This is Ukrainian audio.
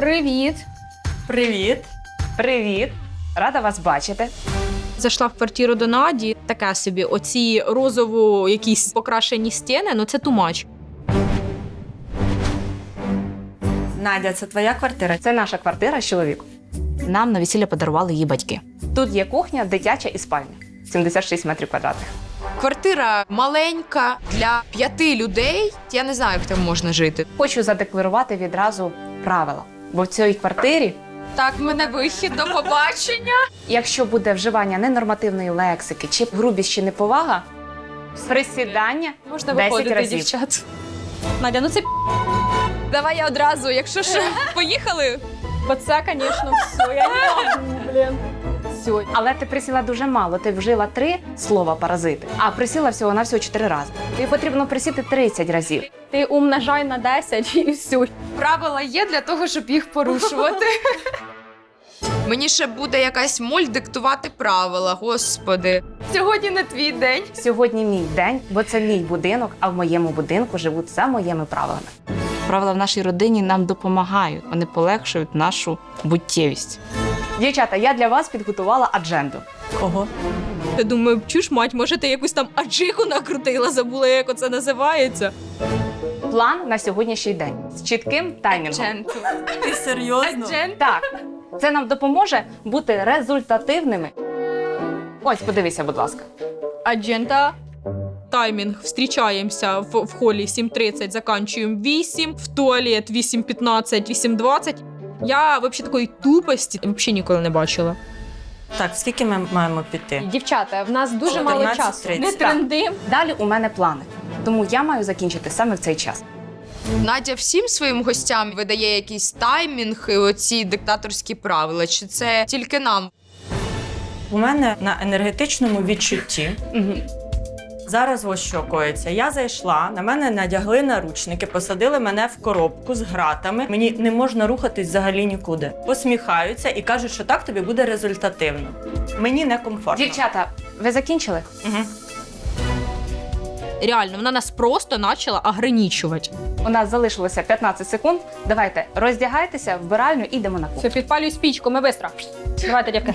Привіт. Привіт. Привіт! Рада вас бачити. Зайшла в квартиру до Наді. Таке собі, оці розово якісь покрашені стіни, ну це тумач. Надя, це твоя квартира? Це наша квартира з чоловіком. Нам на весілля подарували її батьки. Тут є кухня, дитяча і спальня. 76 метрів квадратних. Квартира маленька для п'яти людей. Я не знаю, як там можна жити. Хочу задекларувати відразу правила. Бо в цій квартирі, Так, мене вихід до побачення. якщо буде вживання ненормативної лексики, чи грубість, чи неповага, присідання Можна 10 виходити, разів. дівчат. Надя, ну це Давай я одразу, якщо що, поїхали. бо це, звісно, все. Я не можу, блін. Все. Але ти присіла дуже мало. Ти вжила три слова паразити, а присіла всього на всього чотири рази. Тобі потрібно присіти 30 разів. Ти умножай на 10 і все. Правила є для того, щоб їх порушувати. Мені ще буде якась моль диктувати правила, господи. Сьогодні не твій день. Сьогодні мій день, бо це мій будинок, а в моєму будинку живуть за моїми правилами. Правила в нашій родині нам допомагають, вони полегшують нашу буттєвість. Дівчата, я для вас підготувала адженду. Кого? Я думаю, чуш, мать, може ти якусь там аджику накрутила, забула, як оце називається. План на сьогоднішній день з чітким таймінгом. Ти серйозно? Так, це нам допоможе бути результативними. Ось, подивися, будь ласка. Аджента. Таймінг. Встрічаємося в, в холі 7.30, заканчуємо 8, в туалет 8.15, 8.20. Я взагалі такої тупості взагалі ніколи не бачила. Так, скільки ми маємо піти? Дівчата, в нас дуже мало 14:30. часу. Не Так. Далі у мене плани, тому я маю закінчити саме в цей час. Надя всім своїм гостям видає якийсь таймінг і оці диктаторські правила. Чи це тільки нам? У мене на енергетичному відчутті. Зараз ось що коїться. Я зайшла, на мене надягли наручники, посадили мене в коробку з гратами. Мені не можна рухатись взагалі нікуди. Посміхаються і кажуть, що так тобі буде результативно. Мені некомфортно. Дівчата, ви закінчили? Угу. Реально, вона нас просто почала ограничувати. У нас залишилося 15 секунд. Давайте роздягайтеся, вбиральню і йдемо на кухню. Все, підпалюй спічку, ми швидко. Давайте, дівки.